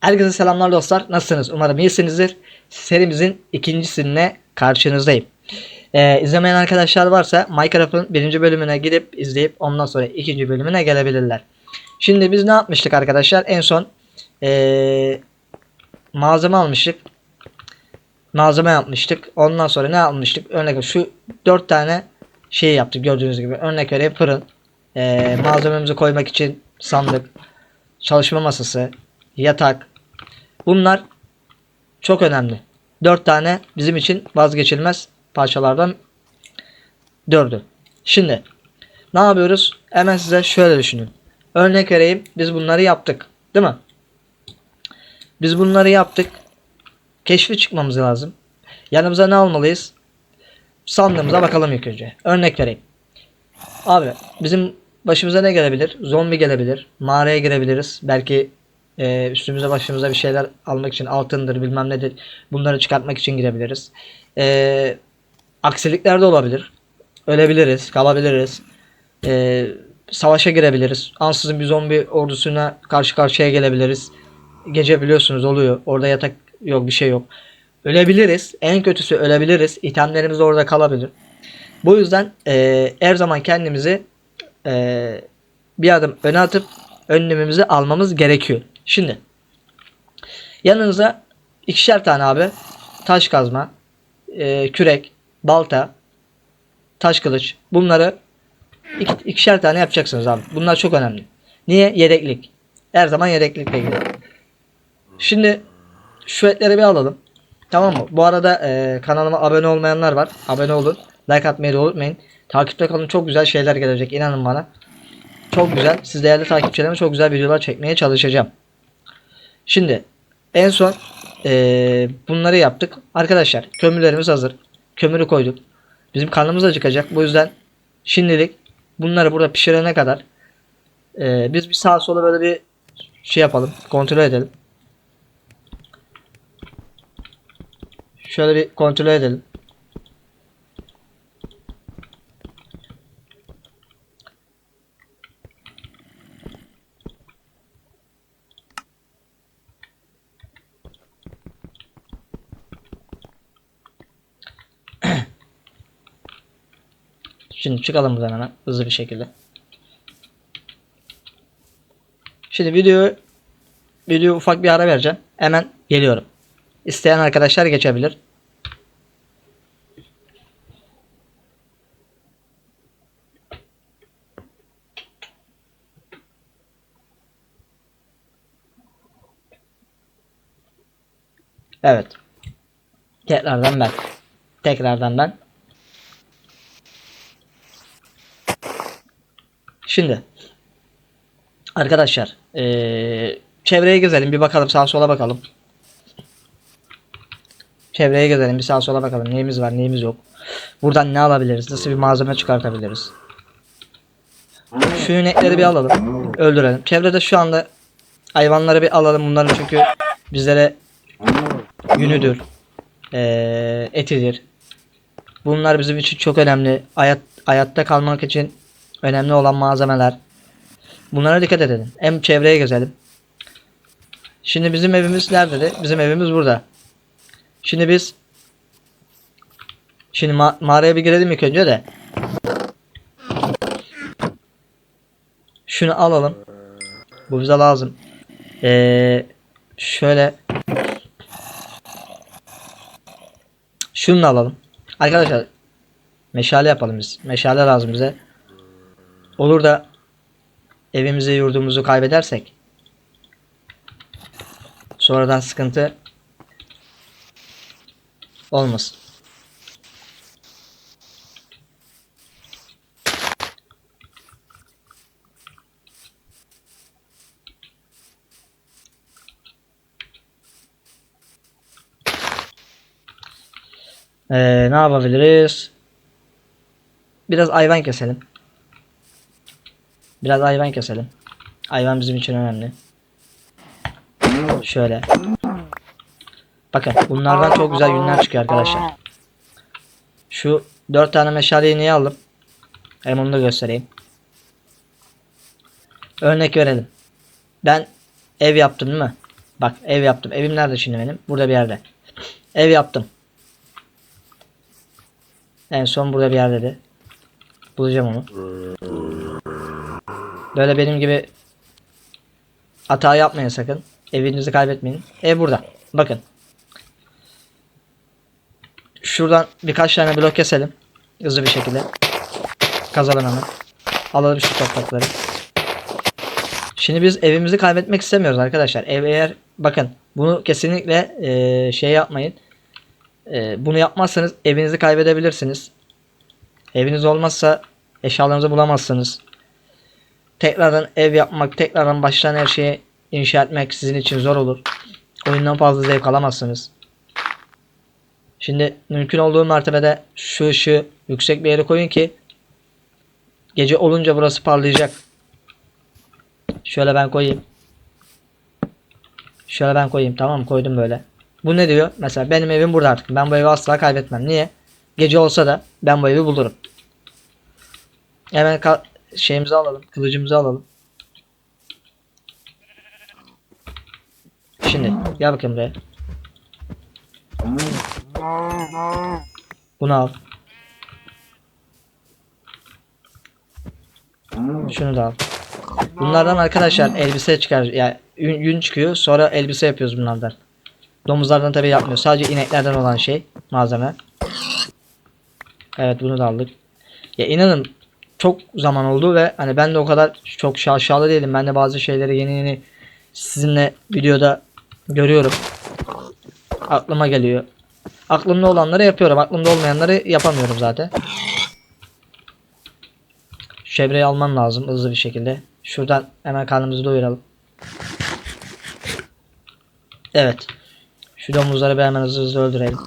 Herkese selamlar dostlar. Nasılsınız? Umarım iyisinizdir. Serimizin ikincisine karşınızdayım. Ee, izlemeyen arkadaşlar varsa Minecraft'ın birinci bölümüne gidip izleyip ondan sonra ikinci bölümüne gelebilirler. Şimdi biz ne yapmıştık arkadaşlar? En son ee, malzeme almıştık. Malzeme yapmıştık. Ondan sonra ne almıştık? Örnek şu dört tane şey yaptık gördüğünüz gibi. Örnek vereyim fırın. ee, malzememizi koymak için sandık. Çalışma masası. Yatak. Bunlar çok önemli. Dört tane bizim için vazgeçilmez parçalardan dördü. Şimdi ne yapıyoruz? Hemen size şöyle düşünün. Örnek vereyim. Biz bunları yaptık. Değil mi? Biz bunları yaptık. Keşfi çıkmamız lazım. Yanımıza ne almalıyız? Sandığımıza bakalım ilk önce. Örnek vereyim. Abi bizim başımıza ne gelebilir? Zombi gelebilir. Mağaraya girebiliriz. Belki e, üstümüze başımıza bir şeyler almak için altındır bilmem nedir. Bunları çıkartmak için girebiliriz. E, aksilikler de olabilir. Ölebiliriz. Kalabiliriz. E, savaşa girebiliriz. Ansızın bir zombi ordusuna karşı karşıya gelebiliriz. Gece biliyorsunuz oluyor. Orada yatak yok bir şey yok. Ölebiliriz. En kötüsü ölebiliriz. İtemlerimiz orada kalabilir. Bu yüzden e, her zaman kendimizi e, bir adım öne atıp önlemimizi almamız gerekiyor. Şimdi yanınıza ikişer tane abi taş kazma, e, kürek, balta, taş kılıç bunları iki, ikişer tane yapacaksınız abi. Bunlar çok önemli. Niye? Yedeklik. Her zaman yedeklikle gidiyor. Şimdi şu etleri bir alalım. Tamam mı? Bu arada e, kanalıma abone olmayanlar var. Abone olun. Like atmayı da unutmayın. Takipte kalın. Çok güzel şeyler gelecek. inanın bana. Çok güzel. Siz değerli takipçilerime çok güzel videolar çekmeye çalışacağım. Şimdi en son eee, bunları yaptık. Arkadaşlar kömürlerimiz hazır. Kömürü koyduk. Bizim karnımız acıkacak. Bu yüzden şimdilik bunları burada pişirene kadar eee, biz bir sağa sola böyle bir şey yapalım. Kontrol edelim. Şöyle bir kontrol edelim. Şimdi çıkalım buradan hemen hızlı bir şekilde. Şimdi video video ufak bir ara vereceğim. Hemen geliyorum. İsteyen arkadaşlar geçebilir. Evet. Tekrardan ben. Tekrardan ben. Şimdi arkadaşlar eee, çevreye gezelim bir bakalım sağa sola bakalım. Çevreye gezelim bir sağa sola bakalım neyimiz var neyimiz yok. Buradan ne alabiliriz nasıl bir malzeme çıkartabiliriz. Şu inekleri bir alalım öldürelim. Çevrede şu anda hayvanları bir alalım bunların çünkü bizlere yünüdür eee, etidir. Bunlar bizim için çok önemli. Hayat, hayatta kalmak için önemli olan malzemeler. Bunlara dikkat edelim. Hem çevreye gezelim. Şimdi bizim evimiz nerede? Bizim evimiz burada. Şimdi biz Şimdi ma- mağaraya bir girelim ilk önce de. Şunu alalım. Bu bize lazım. Ee, şöyle Şunu alalım. Arkadaşlar meşale yapalım biz. Meşale lazım bize. Olur da evimizi yurdumuzu kaybedersek sonradan sıkıntı olmasın. Ee, ne yapabiliriz? Biraz hayvan keselim. Biraz hayvan keselim. Hayvan bizim için önemli. Şöyle. Bakın bunlardan çok güzel günler çıkıyor arkadaşlar. Şu dört tane meşaleyi niye aldım? Hem onu da göstereyim. Örnek verelim. Ben ev yaptım değil mi? Bak ev yaptım. Evim nerede şimdi benim? Burada bir yerde. Ev yaptım. En son burada bir yerdeydi. Bulacağım onu. Böyle benim gibi hata yapmayın sakın. Evinizi kaybetmeyin. Ev burada. Bakın. Şuradan birkaç tane blok keselim. Hızlı bir şekilde. Kazalım hemen. Alalım şu toprakları. Şimdi biz evimizi kaybetmek istemiyoruz arkadaşlar. Ev eğer bakın bunu kesinlikle eee, şey yapmayın. Eee, bunu yapmazsanız evinizi kaybedebilirsiniz. Eviniz olmazsa eşyalarınızı bulamazsınız. Tekrardan ev yapmak, tekrardan baştan her şeyi inşa etmek sizin için zor olur. Oyundan fazla zevk alamazsınız. Şimdi mümkün olduğu mertebede şu ışığı yüksek bir yere koyun ki gece olunca burası parlayacak. Şöyle ben koyayım. Şöyle ben koyayım tamam koydum böyle. Bu ne diyor? Mesela benim evim burada artık. Ben bu evi asla kaybetmem. Niye? Gece olsa da ben bu evi bulurum. Hemen şeyimizi alalım. Kılıcımızı alalım. Şimdi gel bakayım buraya. Bunu al. Şunu da al. Bunlardan arkadaşlar elbise çıkar. Yani yün çıkıyor. Sonra elbise yapıyoruz bunlardan. Domuzlardan tabi yapmıyor. Sadece ineklerden olan şey malzeme. Evet bunu da aldık. Ya inanın çok zaman oldu ve hani ben de o kadar çok şaşalı değilim. Ben de bazı şeyleri yeni yeni sizinle videoda görüyorum. Aklıma geliyor. Aklımda olanları yapıyorum. Aklımda olmayanları yapamıyorum zaten. Şebreyi almam lazım hızlı bir şekilde. Şuradan hemen karnımızı doyuralım. Evet. Şu domuzları bir hemen hızlı hızlı öldürelim.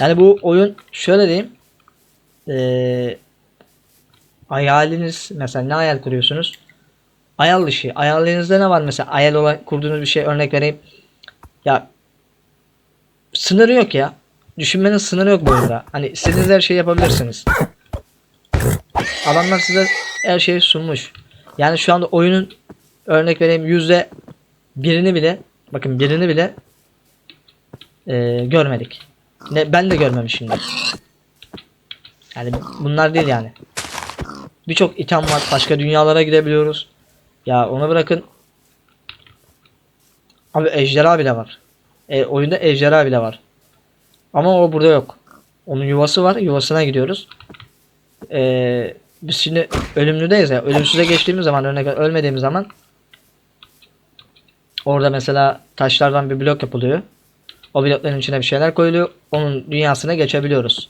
Yani bu oyun şöyle diyeyim. Ee, hayaliniz mesela ne hayal kuruyorsunuz? Hayal dışı. Hayalinizde ne var mesela? Hayal olan kurduğunuz bir şey örnek vereyim. Ya sınırı yok ya. Düşünmenin sınırı yok bu oyunda. Hani istediğiniz her şeyi yapabilirsiniz. Adamlar size her şeyi sunmuş. Yani şu anda oyunun örnek vereyim yüzde birini bile bakın birini bile e, görmedik. Ne, ben de görmemişimdir. Yani bunlar değil yani. Birçok item var. Başka dünyalara gidebiliyoruz. Ya onu bırakın. Abi ejderha bile var. E, oyunda ejderha bile var. Ama o burada yok. Onun yuvası var. Yuvasına gidiyoruz. Ee, biz şimdi ölümlüdeyiz ya. Ölümsüze geçtiğimiz zaman örnek ölmediğimiz zaman orada mesela taşlardan bir blok yapılıyor. O blokların içine bir şeyler koyuluyor. Onun dünyasına geçebiliyoruz.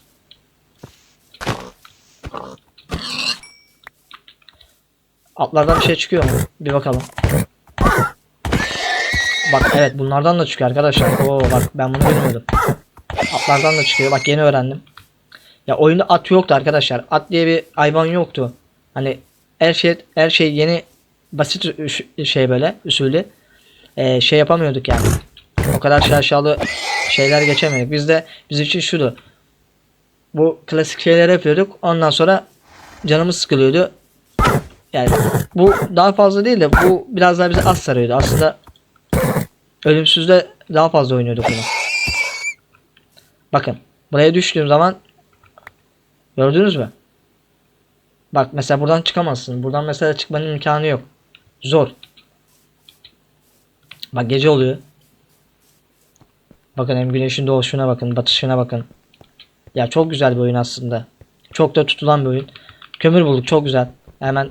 Atlardan bir şey çıkıyor mu? Bir bakalım. Bak evet bunlardan da çıkıyor arkadaşlar. Oo bak ben bunu bilmiyordum. Atlardan da çıkıyor. Bak yeni öğrendim. Ya oyunda at yoktu arkadaşlar. At diye bir hayvan yoktu. Hani her şey her şey yeni basit şey böyle usulü Ee, şey yapamıyorduk yani. O kadar şaşalı şeyler geçemiyorduk. Biz de bizim için şudu. Bu klasik şeyler yapıyorduk. Ondan sonra canımız sıkılıyordu. Yani bu daha fazla değil de bu biraz daha bize az sarıyordu. Aslında ölümsüzde daha fazla oynuyorduk bunu. Bakın buraya düştüğüm zaman gördünüz mü? Bak mesela buradan çıkamazsın. Buradan mesela çıkmanın imkanı yok. Zor. Bak gece oluyor. Bakın hem güneşin doğuşuna bakın, batışına bakın. Ya çok güzel bir oyun aslında. Çok da tutulan bir oyun. Kömür bulduk çok güzel. Hemen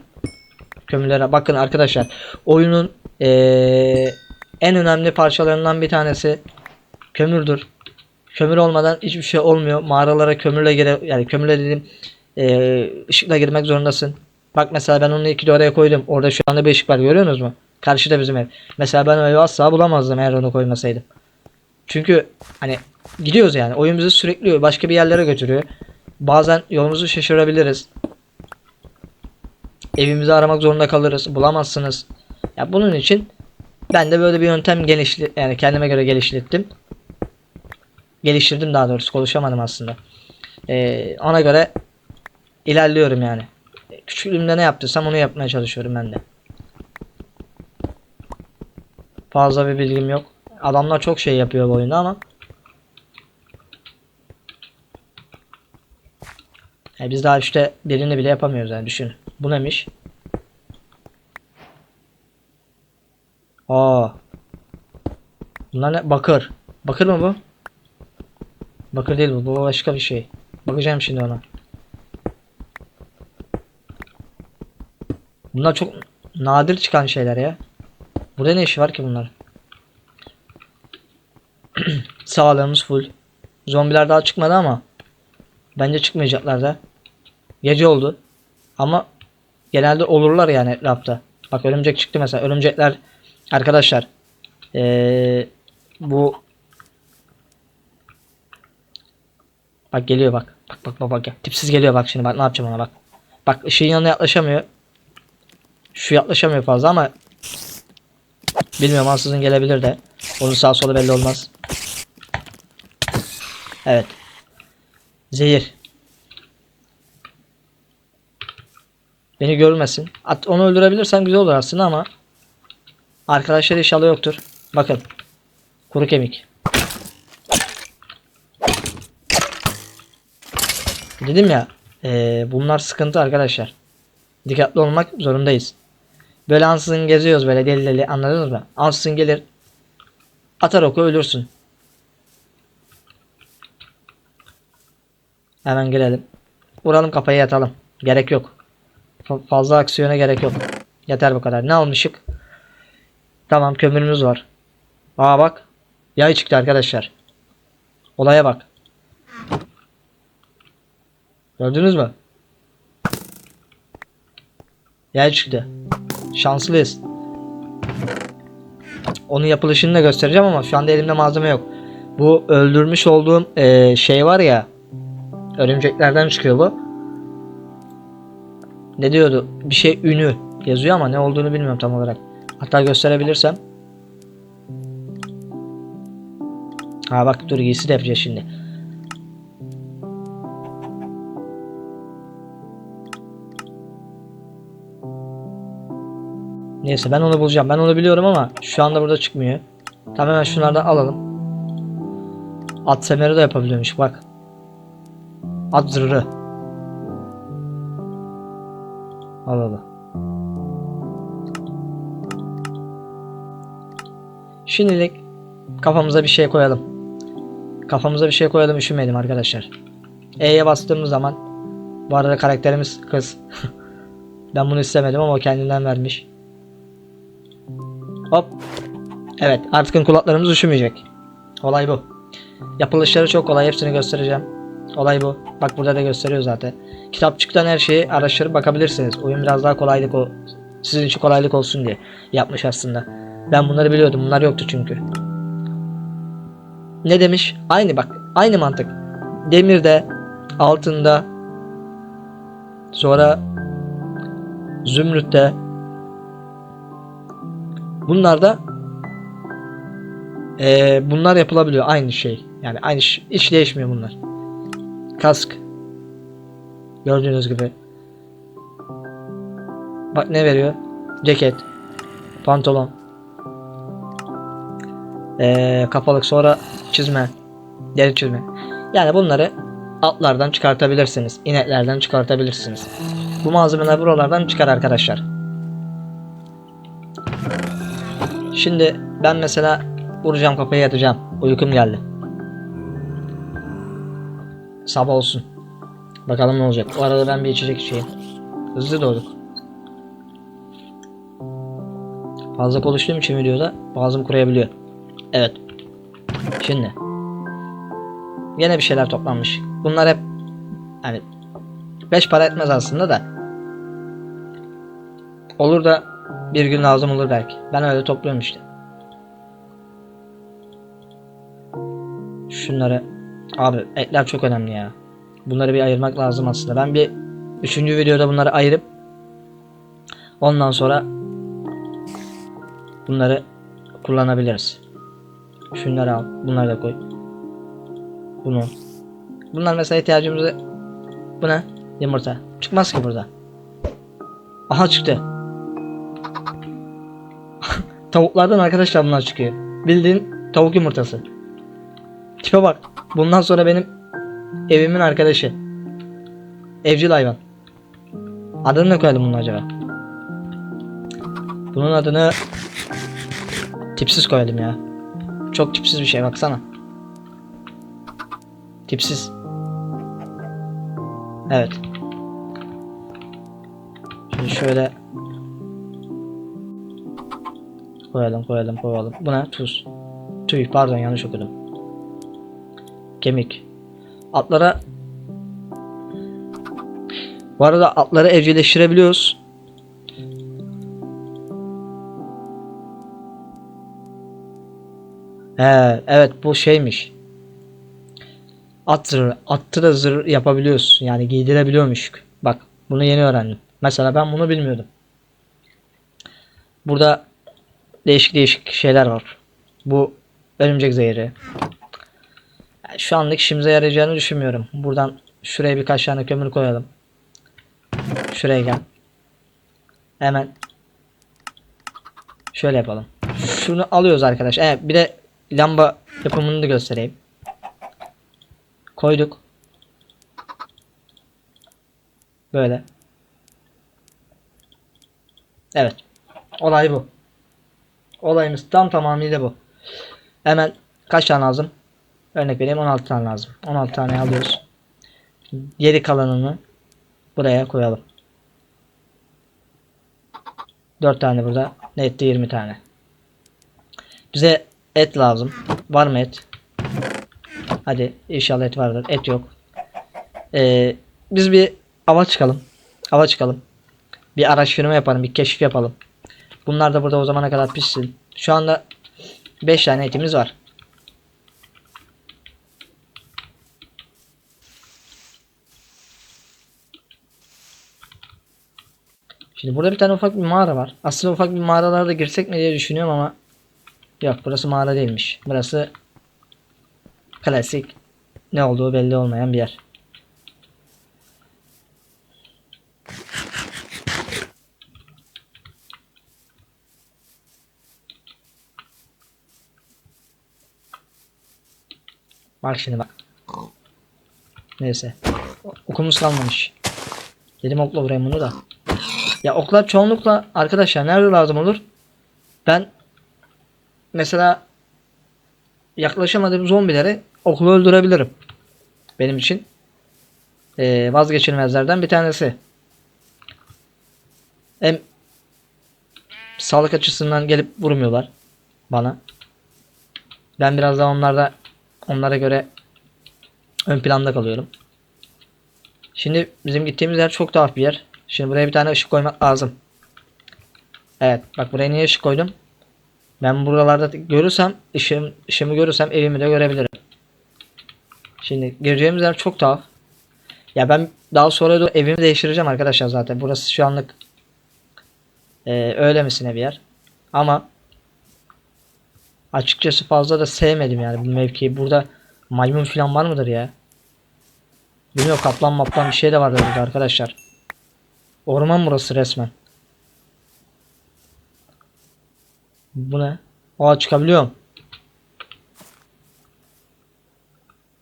kömürlere bakın arkadaşlar. Oyunun eee, en önemli parçalarından bir tanesi kömürdür. Kömür olmadan hiçbir şey olmuyor. Mağaralara kömürle gire yani kömürle dedim eee, ışıkla girmek zorundasın. Bak mesela ben onu iki de oraya koydum. Orada şu anda bir ışık var görüyorsunuz mu? Karşıda bizim ev. Mesela ben evi asla bulamazdım eğer onu koymasaydım. Çünkü hani gidiyoruz yani. Oyun bizi sürekli başka bir yerlere götürüyor. Bazen yolumuzu şaşırabiliriz. Evimizi aramak zorunda kalırız. Bulamazsınız. Ya bunun için ben de böyle bir yöntem gelişti yani kendime göre geliştirdim. Geliştirdim daha doğrusu konuşamadım aslında. Ee, ona göre ilerliyorum yani. Küçüklüğümde ne yaptıysam onu yapmaya çalışıyorum ben de. fazla bir bilgim yok. Adamlar çok şey yapıyor bu oyunda ama. E biz daha işte birini bile yapamıyoruz yani düşün. Bu neymiş? Aa. Bunlar ne? Bakır. Bakır mı bu? Bakır değil bu. Bu başka bir şey. Bakacağım şimdi ona. Bunlar çok nadir çıkan şeyler ya. Burada ne işi var ki bunlar? Sağlığımız full. Zombiler daha çıkmadı ama bence çıkmayacaklar da. Gece oldu. Ama genelde olurlar yani etrafta. Bak örümcek çıktı mesela. Örümcekler arkadaşlar ee, bu Bak geliyor bak. Bak bak bak bak. gel. Tipsiz geliyor bak şimdi bak ne yapacağım ona bak. Bak ışığın yanına yaklaşamıyor. Şu yaklaşamıyor fazla ama bilmiyorum ansızın gelebilir de. Onun sağ solu belli olmaz. Evet. Zehir. Beni görmesin. At onu öldürebilirsem güzel olur aslında ama arkadaşlar inşallah yoktur. Bakın. Kuru kemik. Dedim ya eee, bunlar sıkıntı arkadaşlar. Dikkatli olmak zorundayız. Böyle ansızın geziyoruz böyle deli deli anladınız mı? Ansızın gelir atar oku ölürsün. Hemen girelim. Vuralım kafayı yatalım. Gerek yok. Fa- fazla aksiyona gerek yok. Yeter bu kadar. Ne almışık? Tamam kömürümüz var. Aa bak. Yay çıktı arkadaşlar. Olaya bak. Gördünüz mü? Yay çıktı. Şanslıyız. Onun yapılışını da göstereceğim ama şu anda elimde malzeme yok. Bu öldürmüş olduğum eee, şey var ya. Örümceklerden çıkıyor bu. Ne diyordu? Bir şey ünü yazıyor ama ne olduğunu bilmiyorum tam olarak. Hatta gösterebilirsem. Ha bak dur giysi de yapacağız şimdi. Neyse ben onu bulacağım. Ben onu biliyorum ama şu anda burada çıkmıyor. Tamam hemen şunlardan alalım. At semeri de yapabiliyormuş bak. At zırhı. Al. Şimdilik kafamıza bir şey koyalım. Kafamıza bir şey koyalım üşümeyelim arkadaşlar. E'ye bastığımız zaman bu arada karakterimiz kız. ben bunu istemedim ama o kendinden vermiş. Hop. Evet artık kulaklarımız üşümeyecek. Olay bu. Yapılışları çok kolay hepsini göstereceğim. Olay bu. Bak burada da gösteriyor zaten. Kitapçıktan her şeyi araştırıp bakabilirsiniz. Oyun biraz daha kolaylık o sizin için kolaylık olsun diye yapmış aslında. Ben bunları biliyordum. Bunlar yoktu çünkü. Ne demiş? Aynı bak. Aynı mantık. Demirde, altında, sonra zümrütte, Bunlar da eee, bunlar yapılabiliyor aynı şey. Yani aynı ş- hiç değişmiyor bunlar. Kask. Gördüğünüz gibi. Bak ne veriyor? Ceket. Pantolon. Eee kapalık sonra çizme. Deri çizme. Yani bunları atlardan çıkartabilirsiniz. ineklerden çıkartabilirsiniz. Bu malzemeler buralardan çıkar arkadaşlar. Şimdi ben mesela vuracağım kafaya yatacağım. Uykum geldi. Sabah olsun. Bakalım ne olacak. O arada ben bir içecek içeyim. Hızlı doğduk. Fazla konuştuğum için videoda boğazım kuruyabiliyor. Evet. Şimdi. Yine bir şeyler toplanmış. Bunlar hep hani beş para etmez aslında da. Olur da bir gün lazım olur belki. Ben öyle topluyorum işte. Şunları. Abi etler çok önemli ya. Bunları bir ayırmak lazım aslında. Ben bir üçüncü videoda bunları ayırıp ondan sonra bunları kullanabiliriz. Şunları al. Bunları da koy. Bunu. Bunlar mesela ihtiyacımızı bu ne? Yumurta. Çıkmaz ki burada. Aha çıktı. tavuklardan arkadaşlar bunlar çıkıyor. Bildiğin tavuk yumurtası. Tipe bak. Bundan sonra benim evimin arkadaşı. Evcil hayvan. Adını ne koyalım bunun acaba? Bunun adını tipsiz koyalım ya. Çok tipsiz bir şey baksana. Tipsiz. Evet. Şimdi şöyle koyalım koyalım koyalım. Bu ne? Tuz. Tüy pardon yanlış okudum. Kemik. Atlara bu arada atları evcilleştirebiliyoruz. He, evet bu şeymiş. At zırh, attı da zırh yapabiliyoruz. Yani giydirebiliyormuş. Bak bunu yeni öğrendim. Mesela ben bunu bilmiyordum. Burada değişik değişik şeyler var. Bu örümcek zehri. Şu anlık işimize yarayacağını düşünmüyorum. Buradan şuraya birkaç tane kömür koyalım. Şuraya gel. Hemen şöyle yapalım. Şunu alıyoruz arkadaş. Evet bir de lamba yapımını da göstereyim. Koyduk. Böyle. Evet. Olay bu. Olayımız tam tamamıyla bu. Hemen kaç tane lazım? Örnek vereyim 16 tane lazım. 16 tane alıyoruz. Geri kalanını buraya koyalım. 4 tane burada. Ne etti 20 tane. Bize et lazım. Var mı et? Hadi inşallah et vardır. Et yok. Ee, biz bir ava çıkalım. Ava çıkalım. Bir araştırma yapalım. Bir keşif yapalım. Bunlar da burada o zamana kadar pişsin. Şu anda 5 tane etimiz var. Şimdi burada bir tane ufak bir mağara var. Aslında ufak bir mağaralara da girsek mi diye düşünüyorum ama yok burası mağara değilmiş. Burası klasik ne olduğu belli olmayan bir yer. Bak şimdi bak. Neyse. Okumuz kalmamış. Dedim okla vurayım bunu da. Ya oklar çoğunlukla arkadaşlar nerede lazım olur? Ben mesela yaklaşamadığım zombileri okla öldürebilirim. Benim için eee, vazgeçilmezlerden bir tanesi. Hem sağlık açısından gelip vurmuyorlar bana. Ben biraz daha onlarda onlara göre ön planda kalıyorum. Şimdi bizim gittiğimiz yer çok tuhaf bir yer. Şimdi buraya bir tane ışık koymak lazım. Evet bak buraya niye ışık koydum? Ben buralarda görürsem ışığım, ışığımı görürsem evimi de görebilirim. Şimdi gireceğimiz yer çok tuhaf. Ya ben daha sonra da evimi değiştireceğim arkadaşlar zaten. Burası şu anlık e, öyle misine bir yer. Ama açıkçası fazla da sevmedim yani bu mevkiyi. Burada maymun falan var mıdır ya? Bilmiyorum kaplan maplan bir şey de vardır burada arkadaşlar. Orman burası resmen. Bu ne? Aa çıkabiliyorum.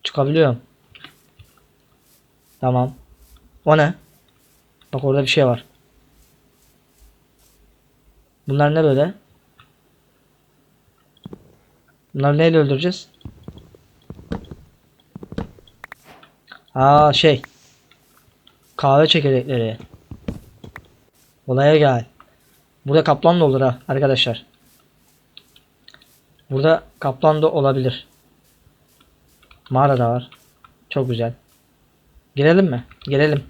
Çıkabiliyorum. Tamam. O ne? Bak orada bir şey var. Bunlar ne böyle? Bunları neyle öldüreceğiz? Aa şey. Kahve çekirdekleri. Olaya gel. Burada kaplan da olur ha arkadaşlar. Burada kaplan da olabilir. Mağara da var. Çok güzel. Girelim mi? Girelim.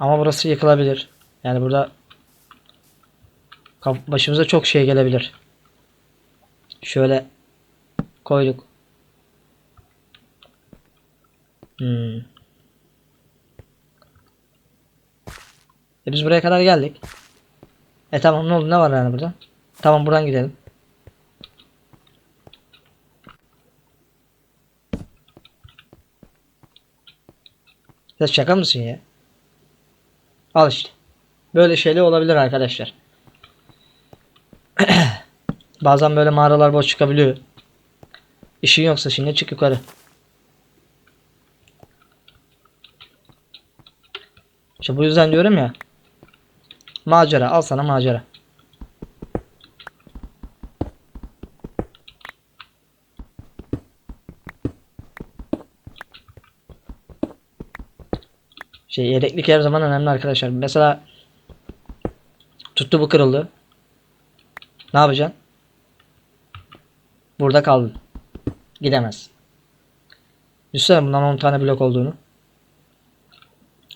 Ama burası yıkılabilir. Yani burada başımıza çok şey gelebilir. Şöyle koyduk. Hmm. E biz buraya kadar geldik. E tamam ne oldu ne var yani burada? Tamam buradan gidelim. Sen şaka mısın ya? Al işte. Böyle şeyler olabilir arkadaşlar. Bazen böyle mağaralar boş çıkabiliyor. İşin yoksa şimdi çık yukarı. İşte bu yüzden diyorum ya. Macera al sana macera. Şey yedeklik her zaman önemli arkadaşlar. Mesela tuttu bu kırıldı. Ne yapacaksın? Burada kaldın. Gidemez. Düşünsene bundan 10 tane blok olduğunu.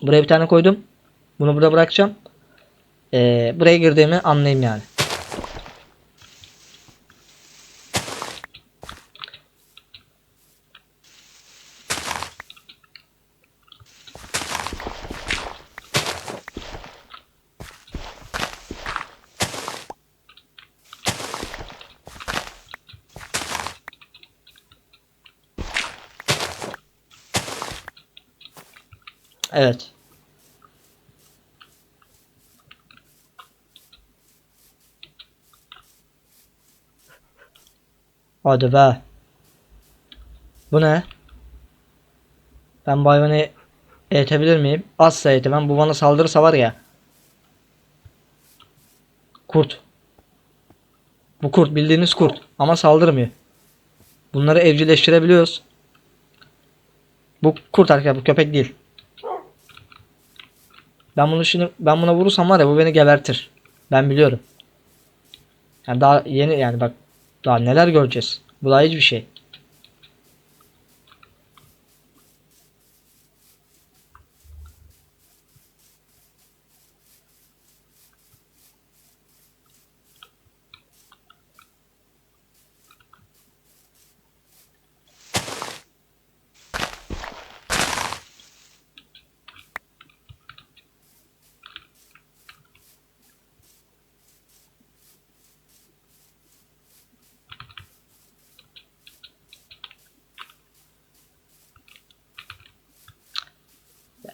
Buraya bir tane koydum. Bunu burada bırakacağım. Ee, buraya girdiğimi anlayayım yani. Evet. Hadi be. Bu ne? Ben bu hayvanı eğitebilir miyim? Asla eğitemem. Bu bana saldırırsa var ya. Kurt. Bu kurt bildiğiniz kurt. Ama saldırmıyor. Bunları evcilleştirebiliyoruz. Bu kurt arkadaşlar bu köpek değil. Ben bunu şimdi ben buna vurursam var ya bu beni gebertir. Ben biliyorum. Yani daha yeni yani bak daha neler göreceğiz. Bu daha hiçbir şey.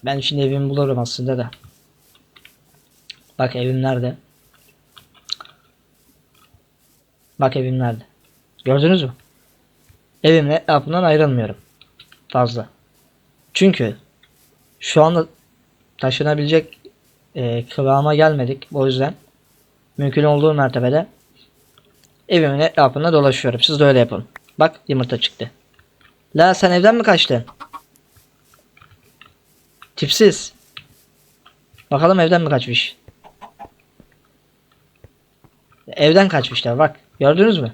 Ben şimdi evimi bulurum aslında da. Bak evim nerede? Bak evim nerede? Gördünüz mü? Evimle etrafından ayrılmıyorum. Fazla. Çünkü şu anda taşınabilecek e, kıvama gelmedik. O yüzden mümkün olduğu mertebede evimin etrafında dolaşıyorum. Siz de öyle yapın. Bak yumurta çıktı. La sen evden mi kaçtın? Tipsiz. Bakalım evden mi kaçmış? Evden kaçmışlar bak. Gördünüz mü?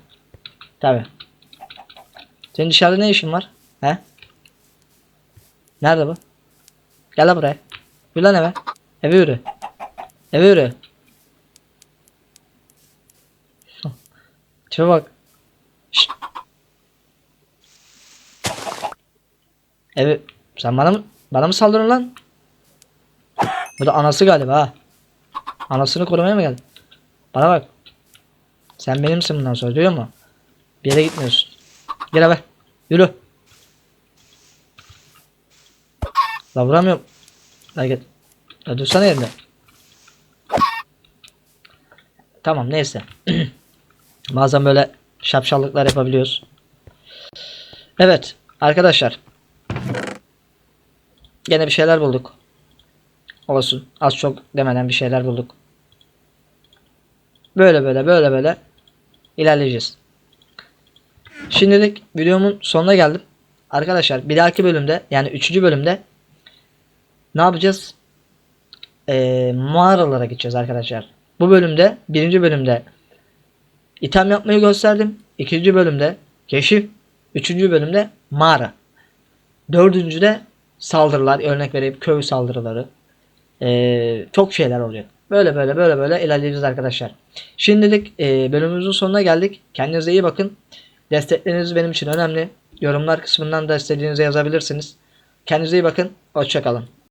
Tabi. Senin dışarıda ne işin var? He? Nerede bu? Gel buraya. Yürü lan eve. Eve yürü. Eve yürü. Tipe bak. Şşt. Eve sen bana mı bana mı saldırın lan? Bu da anası galiba ha. Anasını korumaya mı geldin? Bana bak. Sen benimsin bundan sonra duyuyor musun? Bir yere gitmiyorsun. Gel eve. Yürü. La vuramıyorum. La git. La dursana yerinde. Tamam neyse. Bazen böyle şapşallıklar yapabiliyoruz. Evet arkadaşlar. Gene bir şeyler bulduk. Olsun. Az çok demeden bir şeyler bulduk. Böyle böyle böyle böyle ilerleyeceğiz. Şimdilik videomun sonuna geldim. Arkadaşlar bir dahaki bölümde yani 3. bölümde ne yapacağız? Ee, mağaralara gideceğiz arkadaşlar. Bu bölümde birinci bölümde item yapmayı gösterdim. İkinci bölümde keşif. Üçüncü bölümde mağara. Dördüncüde saldırılar örnek vereyim köy saldırıları. Ee, çok şeyler oluyor. Böyle böyle böyle böyle ilerleyeceğiz arkadaşlar. Şimdilik e, bölümümüzün sonuna geldik. Kendinize iyi bakın. Destekleriniz benim için önemli. Yorumlar kısmından da istediğinizi yazabilirsiniz. Kendinize iyi bakın. Hoşçakalın.